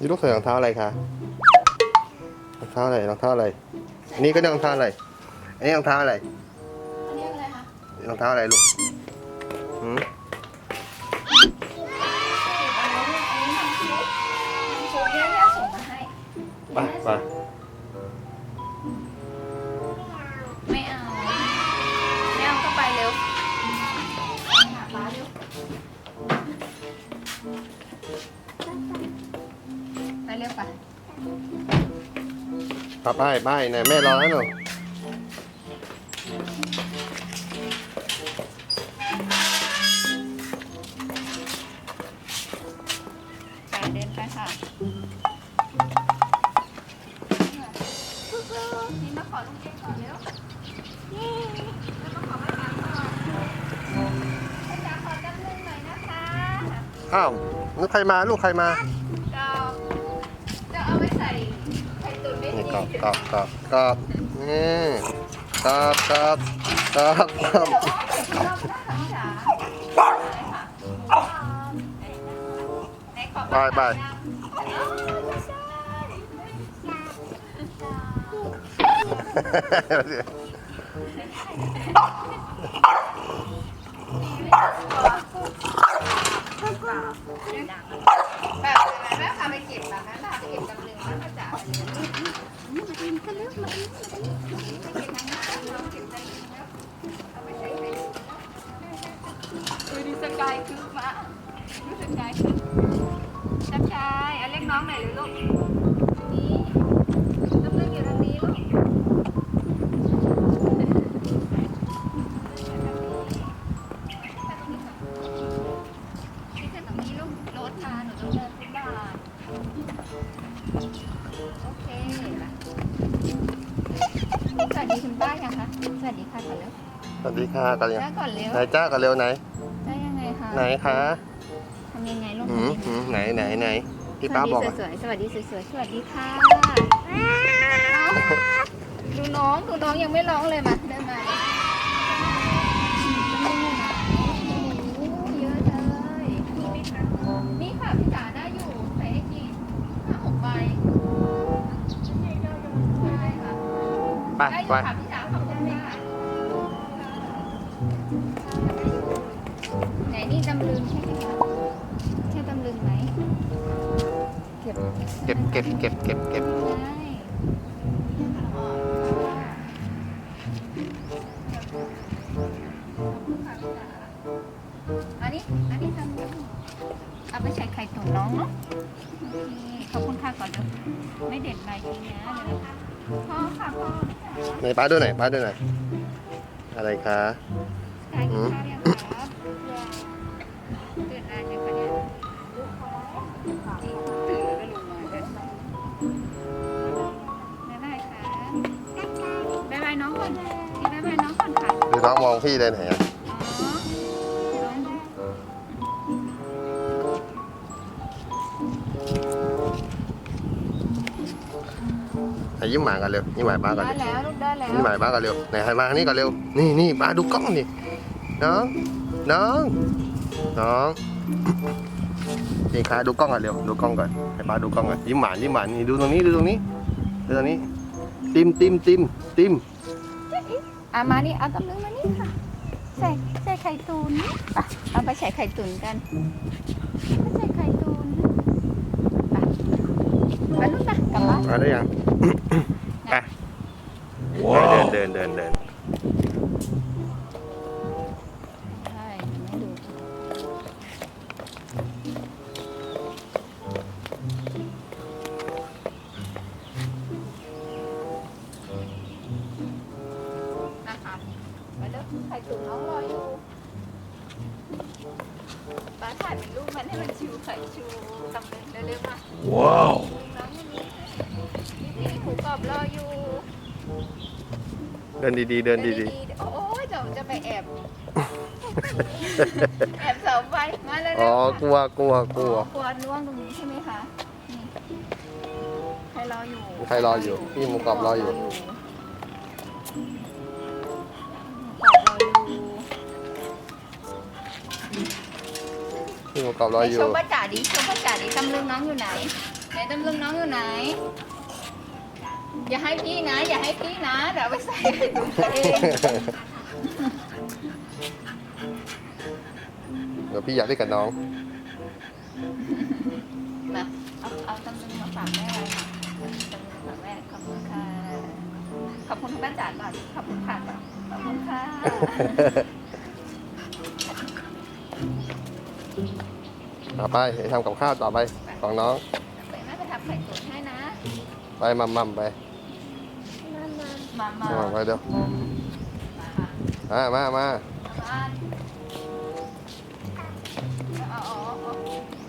นี่ลูกใส่รองเท้าอะไรคะรองเท้าอะไรรองเท้าอะไร อันนี้ก็เรียกรองเท้าอะไร อันนี้รองเท้าอะไรอันนี้อะไรคะรองเท้าอะไรลูกหืมอันนี้อันนี้ทำชุดชุดเนี่ยแม่ส่งมาให้ ไปไป เร็วไปไปไปไปไหนแม่รอแล้วหนูไปเดินไปค่ะ นี่มาขอลุงเจก่อนเร็วแล้วมาขอแม่จ๋าก่อนแม่จ๋าขอจับมือหน่อยนะคะ อ้าวนึกใครมาลูกใครมา กรอบกรอบกรอบกรอบนี่กรอบกรอบกรอบกรอบเดี๋ยวเอาไปไป อาเรียกน้องหน่อยเลยลูกนี่ตำลึงอยู่ตรงนี้ลูกนี่คือตรงนี้ลูกรถมาหนูต้องเดินฟุตบาทโอเคสวัสดีคุณป้ายังคะสวัสดีค่ะก่อนเร็วสวัสดีค่ะกันยังจ้าก่อนเร็วไหนจ้ากันเร็วไหนจ้ายังไงคะไหนคะทำยังไงลูกหืมหืมไหนไหนไหน ที่ป้าบอกสอะวัสดีสวยๆสวัสดีสวยๆสวัสดีค่ะดูน้องดูน้องยังไม่ร้องเลยมาเดินมาเลยโอ้โหเยอะเลยนี่ค่ะพี่จ๋าได้อยู่ใส่ให้กินห้าหกใบใช่ค่ะไปได้อยู่ไป ค่ะพี่จ๋าขอบคุณค่ะไหนนี่ตำลึงใช่ไหมคะ ก็บเก็บเก็บเก็บเก็บเก็บใช่อันนี้ อันนี้ทำเอาไปใส่ไข่ตุ๋นน้องเนาะโอเคขอบคุณค่ะก่อนเดี๋ยวไม่เด็ดใบจริงนะเดี๋ยวพ่อค่ะพ่อไหนป้าดูไหนอยป้าดูไหนอยอะไรคะไก่กินข้าวยังครั นค่ะดูน้องมองพี่เลยไหนอะอ๋อน้องไหนยิ้มหมากันเร็วยิ้มหมาป้ากันได้เร็วแล้วลูกได้แล้วยิ้มหมาป้ากันเร็วไหนหันมาทางนี้กันเร็ว นี่นี่ป้าดูกล้องดิน้องน้องน้องนี่ค่ะดูกล้องกันเร็วดูกล้องก่อนให้ป้าดูกล้องก่อนยิ้มหวานยิ้มหวานนี่ดูตรงนี้ดูตรงนี้ดูตรงนี้ ติมติมติมติม อะมานี่เอาตำลึงมานี่ค่ะ ใส่ใส่ไข่ตุ๋นไปเอาไปใส่ไข่ตุ๋นกันไปใส่ไข่ตุ๋นไปไปลูกนะกลับบ้าน มาได้ยัง ไปเดินเดินเดินเดิน ไปเลิกไข่ตุ๋นน้องรออยู่ป้าถ่ายเป็นรูปมันให้มันชิวไข่ชูตำลึงเร็วๆมาว้าวน้องยังมีนี่หมูกรอบรออยู่เดินดีๆ เดินดีๆโอ้ยเดี๋ยวจะไปแอบ แอบเสาไฟมาเลยๆอ๋อกลัวกลัวกลัว กลัวล่วงตรงนี้ใช่ไหมคะนี่ใครรออยู่ ใครรออยู่พี่หมูกรอบรออยู่ห พี่หมูกรอบรอไหนอโชยู่ว์ป้าจ๋าดิโชว์ป้าจ๋าดิตำลึงน้องอยู่ไหนไหนตำลึงน้องอยู่ไหน อย่าให้พี่นะ อย่าให้พี่นะเดี๋ยวเอาไปใส่ไข่ตุ๋นตัวเองเดี๋ยวพี่อยากได้กับน้อง มาเอาเอาตำลึงมาฝากแม่เลยค่ะตำลึงฝากแม่ขอบคุณค่ะขอบคุณป้าจ๋าก่อนขอบคุณค่ะก่อนขอบคุณค่ะ ต่อไปไปทำกับข้าวต่อไปของน้องไปแม่ไปทำไข่ตุ๋นให้นะไปมัมมัมไปมามามัมไปเดี๋ยวมาค่ะมามามามาเอาเอาเอาเอา